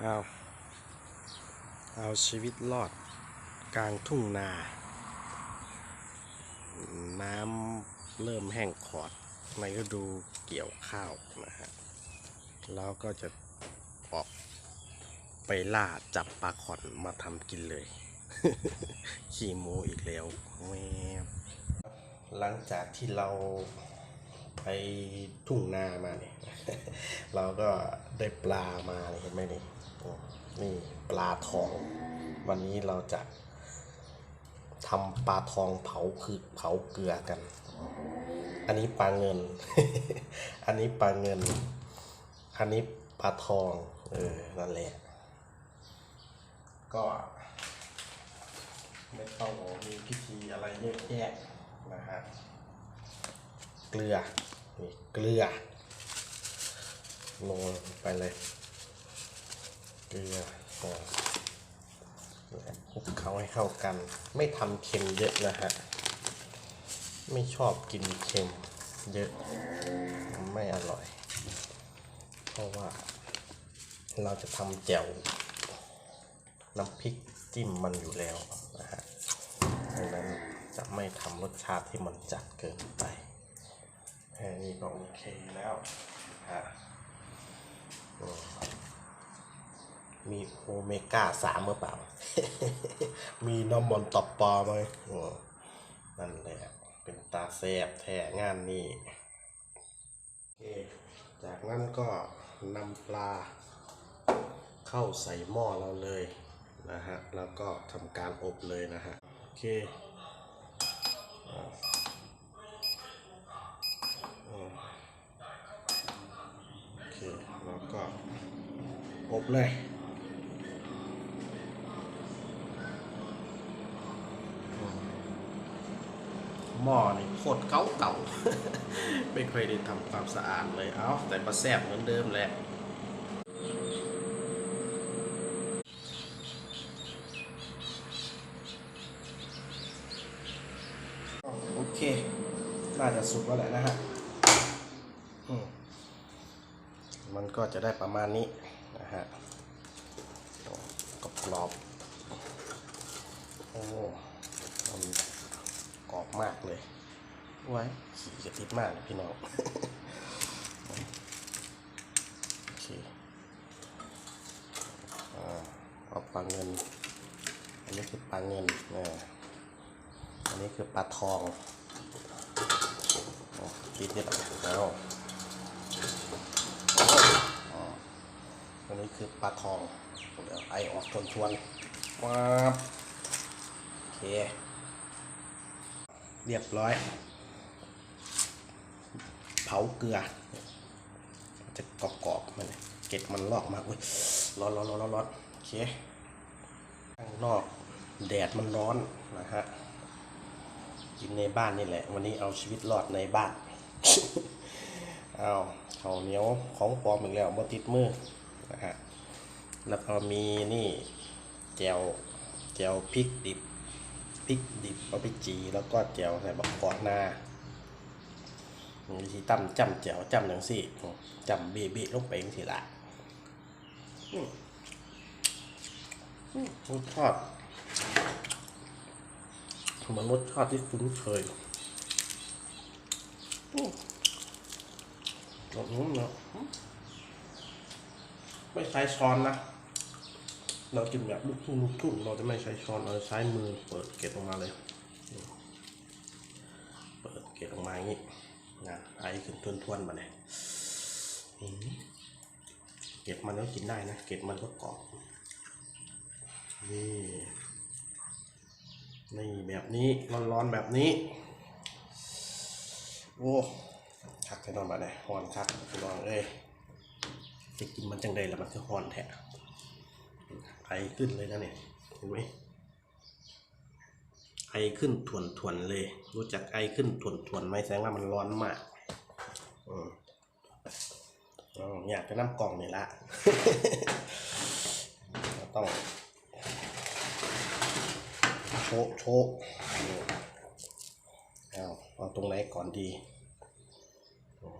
เอาเอาชีวิตรอดกลางทุ่งนา น้ำเริ่มแห้งขอดในฤดูเกี่ยวข้าวนะฮะแล้วก็จะออกไปล่าจับปลาขอนมาทำกินเลย ขี้โมอีกแล้วแม่หลังจากที่เรา ไปทุ่งนามาเนี่ยเราก็ได้ปลามาเห็นไหมนี่นี่ปลาทอง วันนี้เราจะทำปลาทองเผาคือเผาเกลือกัน อันนี้ปลาเงิน อันนี้ปลาเงิน อันนี้ปลาทอง เออ นั่นแหละ ก็ ไม่ต้องมีพิธีอะไรเยอะแยะนะฮะ เกลือ นี่เกลือลงไปเลย เกลือคลุกเคล้าให้เข้ากัน ไม่ทำเค็มเยอะนะฮะ ไม่ชอบกินเค็มเยอะ ไม่อร่อย เพราะว่า เราจะทำแจ่วน้ำพริกจิ้มมันอยู่แล้วนะฮะดังนั้นจะไม่ทำรสชาติที่มันจัดเกินไป แค่นี้ก็โอเคแล้วฮะมมีโอเมก้าสามหรือเปล่า มีน้ำมันต์ตบปลาไหมนั่นแหละ เป็นตาแซบแท้งานนี้จากนั้นก็นำปลาเข้าใส่หม้อเราเลยนะฮะ แล้วก็ทำการอบเลยนะฮะ โอเคอ่าอ่าโอเค แล้วก็อ บเลยหม้อนี่โคตรเก่าเก่าไม่เคยได้ทำความสะอาดเลยเอาแต่มาแซ่บเหมือนเดิมแหละโอเค น่าจะสุกแล้วแหละนะฮะอืมมันก็จะได้ประมาณนี้นะ ฮะกรอบกรอบๆโอ้มันกรอบมากเลยไว้ขี่จะติดมากเลยพี่น้องโอเคอ่าเอาปลาเงิน อันนี้คือปลาเงินนะอันนี้คือปลาทองโอ้คิดนิดแล้วอ๋อ อันนี้คือปลาทองเดี๋ยวไอออกทวนทวนๆว้าบโอเค เรียบร้อย เผาเกลือ จะกรอบๆมันเนี่ยเก็ดมันลอกมาอุ้ยร้อนร้อนร้อนร้อนร้อนโอเคข้างนอกแดดมันร้อนนะฮะกินในบ้านนี่แหละ วันนี้เอาชีวิตรอดในบ้าน เอาข้าวเหนียวของปลอมอีกแล้วมาติดมือ นะฮะแล้วก็มีนี่แจวแจวพริกดิบพริกดิบเอาไปจีแล้วก็แจวใส่บักกอกนาวิธีตั้มจำแจวจ้ำหนังสิจำเบบะลงไปจังสิละรสชาติเหมือนรสชาติที่คุ้นเคยอืมแบบนู้นเนาะ ไม่ใช้ช้อนนะ เรากินแบบลูกทุ่งลูกทุ่งเราจะไม่ใช้ช้อนเราจะใช้มือเปิดเกล็ดออกมาเลย เปิดเกล็ดออกมาอย่างนี้นะไอขึ้นทวนๆมาเลยเกล็ดมันก็กินได้นะเกล็ดมันก็กรอบนี่นี่แบบนี้ร้อนๆแบบนี้ โอ้คักแน่นอนบัดเนี่ยฮอนคักพี่น้องเอ้ย จะกินมันจังใดแล้วมันคือฮอนแท้ไอขึ้นเลยนะเนี่ยเห็นไหมไอขึ้นทวนทวนเลย รู้จักไอขึ้นทวนทวนไหมแสดงว่ามันร้อนมากอืมอ๋ออยากจะน้ำกล่องนี่ละต้องโชะโชะเอาเอาตรงไหนก่อนดีโอ้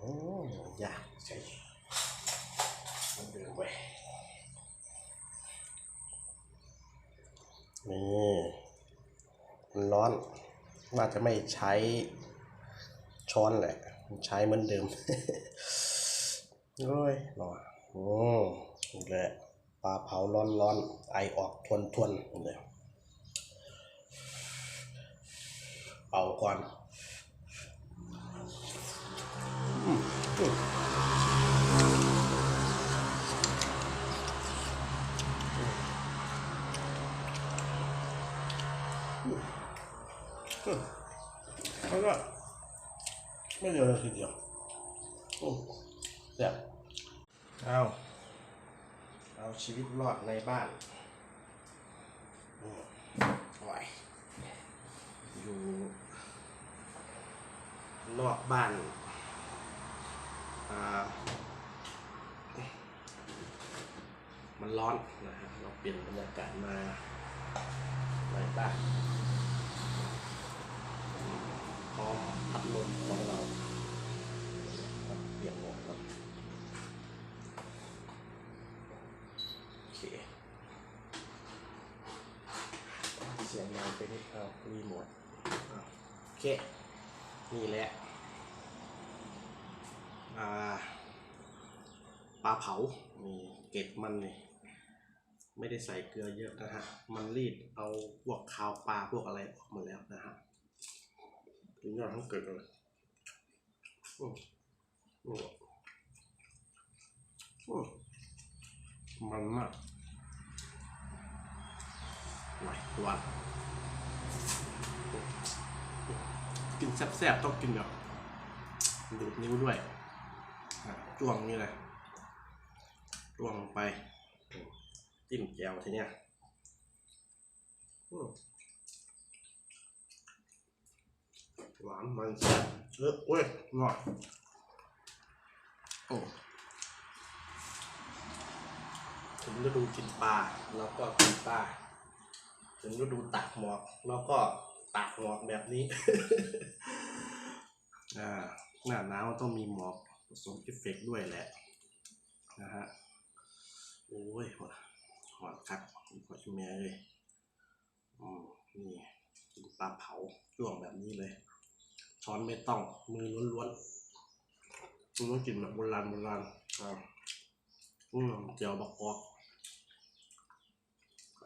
ยาก นี่มันร้อน ว่าจะไม่ใช้ช้อนแหละ ใช้เหมือนเดิมโอ้ยหนออืมนี่แหละปลาเผาร้อนร้อนๆไอออกทวนทวนเลยเป่าก่อน ไม่เยอะเลยทีเดียวอืมเดี๋ยวเอาเอาชีวิตรอดในบ้านอืมไหวอยู่ นอกบ้านอ่ามันร้อนนะฮะเราเปลี่ยนบรรยากาศมาในบ้านพร้อมพัดลมของเราเปลี่ยนหมดครับโอเค เสียงงานไปที่เอารีโมทเอาโอเค นี่แหละ อ่า ปลาเผามีเกล็ดมันนี่ ไม่ได้ใส่เกลือเยอะนะฮะ มันรีดเอาพวกคาวปลาพวกอะไรออกหมดแล้วนะฮะถึงยอดทั้งเกิดเลยอืมอืมอืมมันมากไหวหวาน กินแซ่บๆต้องกินแบบดูดนิ้วด้วยจ้วงนี่เลยจ้วงลงไปจิ้มแจ่วทีเนี้ยหวานมันแซ่บเออเว้ยหน่อยโอ้ถึงฤดูกินปลาแล้วก็กินปลา ถึงฤดูตักหมอกแล้วก็ตักหมอกแบบนี้ อ่าหน้าหนาวต้องมีหมอกผสมเอฟเฟกด้วยแหละนะฮะโอ้ยหดหอดคักพอชิแม่เลยอืมนี่กินปลาเผาจ้วงแบบนี้เลย ช้อนไม่ต้องมือล้วนๆคุณต้องกินแบบโบราณโบราณอ่าอืมเจียวบักกอก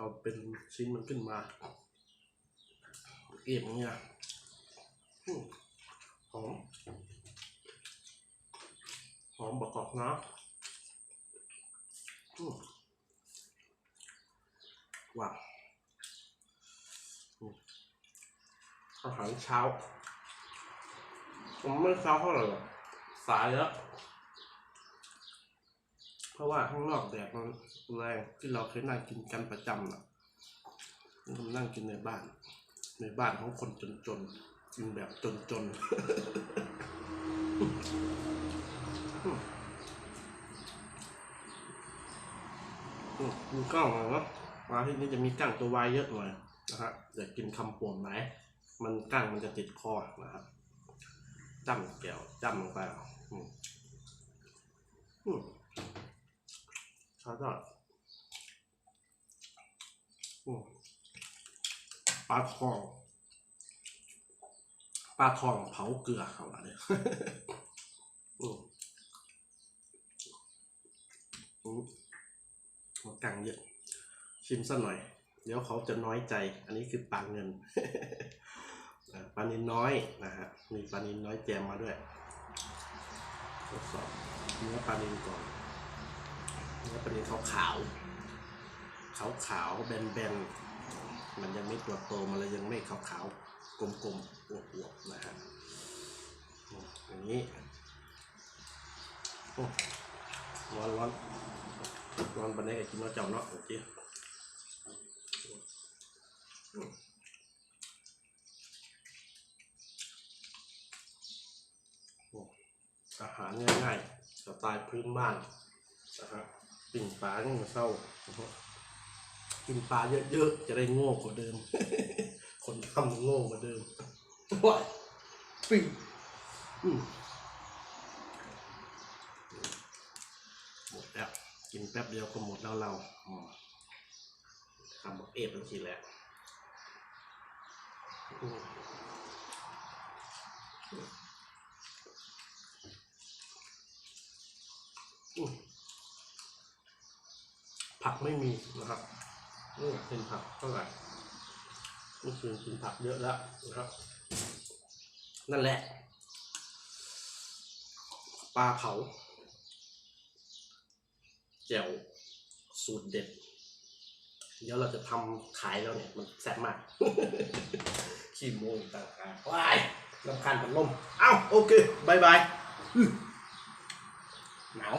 เอาเป็นชิ้นมันขึ้นมาเก็บอย่างเงี้ยหอม หอมบักกอกนะว้าวอาหารเช้าผมไม่เช้าเท่าไหร่หรอกสายแล้ว เพราะว่าข้างนอกแดดมันแรงที่เราเคยนั่งกินกันประจำน่ะนี่ผมนั่งกินในบ้าน ในบ้านของคนจนๆกินแบบจนๆมีกล้างหน่อยเนาะมาที่นี่จะมีกล้างตัววายเยอะหน่อยนะฮะอย่ากินคำป่วนไหน มันกล้างมันจะติดคอนะครับจ้ำแก้วจ้ำลงไปอืมอืม ชาดอดอืมปลาทองปลาทองเผาเกลือเขาละเนี่ยอืมอืมหัวกังเยอะชิมสักหน่อย เดี๋ยวเขาจะน้อยใจ อันนี้คือปลาเงินอ่าปลานินน้อยนะฮะมีปลานินน้อยแจมมาด้วยทดสอบเนื้อปลานินก่อน เนื้อปลานินขาวขาวขาวขาวแบนแบนๆ มันยังไม่ตัวโตมันเลยยังไม่ขาวขาวกลมกลมๆอวบอวบๆนะฮะอย่างนี้ร้อนร้อนร้อนปันนี้ก็กินมาเจ้าเนาะโอเคโอ้อาหารง่ายๆสไตล์พื้นบ้านนะฮะ ปิ่งปลาเนี่ยมันเศร้านะฮะกินปลาเยอะๆ จะได้โง่กว่าเดิม คนทำโง่กว่าเดิมว้ายปิ่งอืมหมดแล้ว กินแป๊บเดียวก็หมดแล้วเราอืมทำบอกเอฟทันทีแหละอืมอืม ผักไม่มีนะครับไม่อยากกินผักเท่าไหร่เมื่อคืนกินผักเยอะแล้วนะครับ นั่นแหละ ปลาเผาแจ่วสูตรเด็ด เดี๋ยวเราจะทำขายแล้วเนี่ย มันแซ่บมาก ขี้โมงต่างหากว้ายลำคันพัดลม เอ้า โอเคบายบายหนาว